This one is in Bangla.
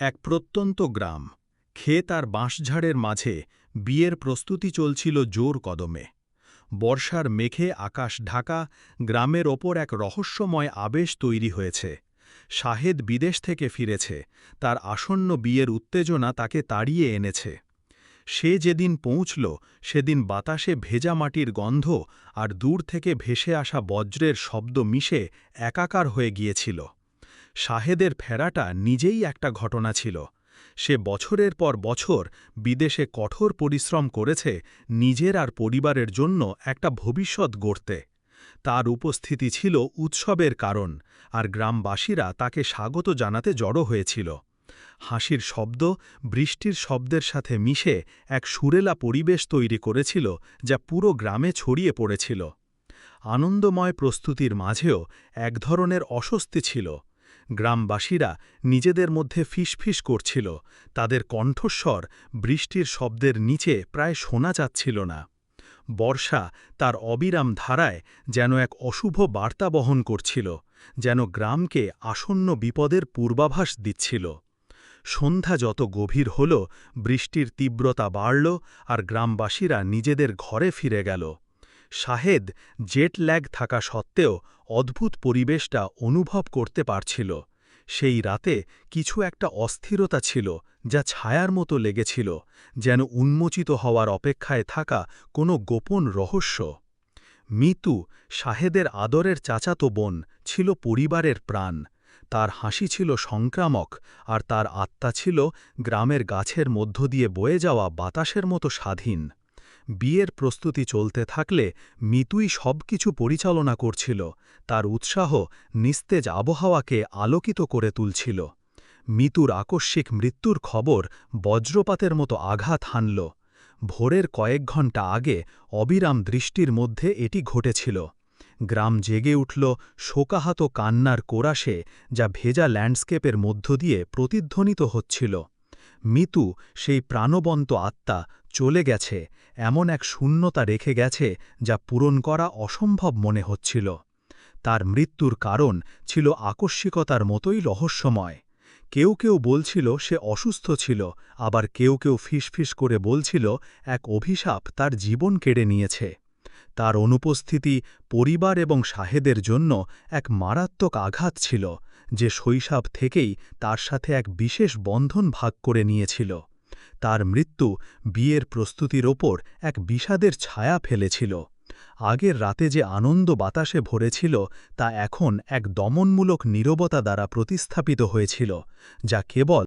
এক প্রত্যন্ত গ্রাম। ক্ষেত আর বাঁশঝাড়ের মাঝে বিয়ের প্রস্তুতি চলছিল জোর কদমে। বর্ষার মেঘে আকাশ ঢাকা, গ্রামের ওপর এক রহস্যময় আবেশ তৈরি হয়েছে। শাহেদ বিদেশ থেকে ফিরেছে, তার আসন্ন বিয়ের উত্তেজনা তাকে তাড়িয়ে এনেছে। সে যেদিন পৌঁছল, সেদিন বাতাসে ভেজা মাটির গন্ধ আর দূর থেকে ভেসে আসা বজ্রের শব্দ মিশে একাকার হয়ে গিয়েছিল। শাহেদের ফেরাটা নিজেই একটা ঘটনা ছিল। সে বছরের পর বছর বিদেশে কঠোর পরিশ্রম করেছে নিজের আর পরিবারের জন্য একটা ভবিষ্যৎ গড়তে। তার উপস্থিতি ছিল উৎসবের কারণ আর গ্রামবাসীরা তাকে স্বাগত জানাতে জড়ো হয়েছিল। হাসির শব্দ, বৃষ্টির শব্দের সাথে মিশে এক সুরেলা পরিবেশ তৈরি করেছিল যা পুরো গ্রামে ছড়িয়ে পড়েছিল। আনন্দময় প্রস্তুতির মাঝেও এক ধরনের অস্বস্তি ছিল। গ্রামবাসীরা নিজেদের মধ্যে ফিসফিস করছিল, তাদের কণ্ঠস্বর বৃষ্টির শব্দের নিচে প্রায় শোনা যাচ্ছিল না। বর্ষা তার অবিরাম ধারায় যেন এক অশুভ বার্তা বহন করছিল, যেন গ্রামকে আসন্ন বিপদের পূর্বাভাস দিচ্ছিল। সন্ধ্যা যত গভীর হল, বৃষ্টির তীব্রতা বাড়ল আর গ্রামবাসীরা নিজেদের ঘরে ফিরে গেল। শাহেদ জেট ল্যাগ থাকা সত্ত্বেও অদ্ভুত পরিবেশটা অনুভব করতে পারছিল। সেই রাতে কিছু একটা অস্থিরতা ছিল যা ছায়ার মতো লেগেছিল, যেন উন্মোচিত হওয়ার অপেক্ষায় থাকা কোনো গোপন রহস্য। মিতু, শাহেদের আদরের চাচাতো বোন, ছিল পরিবারের প্রাণ। তার হাসি ছিল সংক্রামক আর তার আত্মা ছিল গ্রামের গাছের মধ্য দিয়ে বয়ে যাওয়া বাতাসের মতো স্বাধীন। বিয়ের প্রস্তুতি চলতে থাকলে মিতুই সব কিছু পরিচালনা করছিল, তার উৎসাহ নিস্তেজ আবহাওয়াকে আলোকিত করে তুলছিল। মিতুর আকস্মিক মৃত্যুর খবর বজ্রপাতের মতো আঘাত হানল। ভোরের কয়েক ঘণ্টা আগে অবিরাম দৃষ্টির মধ্যে এটি ঘটেছিল। গ্রাম জেগে উঠল শোকাহাত কান্নার কোরাসে যা ভেজা ল্যান্ডস্কেপের মধ্য দিয়ে প্রতিধ্বনিত হচ্ছিল। মিতু, সেই প্রাণবন্ত আত্মা, চলে গেছে, এমন এক শূন্যতা রেখে গেছে যা পূরণ করা অসম্ভব মনে হচ্ছিল। তার মৃত্যুর কারণ ছিল আকস্মিকতার মতোই রহস্যময়। কেউ কেউ বলছিল সে অসুস্থ ছিল, আবার কেউ কেউ ফিসফিস করে বলছিল এক অভিশাপ তার জীবন কেড়ে নিয়েছে। তার অনুপস্থিতি পরিবার এবং সাহেদের জন্য এক মারাত্মক আঘাত ছিল। যে শৈশব থেকেই তার সাথে এক বিশেষ বন্ধন ভাগ করে নিয়েছিল। তার মৃত্যু বিয়ের প্রস্তুতির ওপর এক বিষাদের ছায়া ফেলেছিল। আগের রাতে যে আনন্দ বাতাসে ভরেছিল তা এখন এক দমনমূলক নীরবতা দ্বারা প্রতিস্থাপিত হয়েছিল, যা কেবল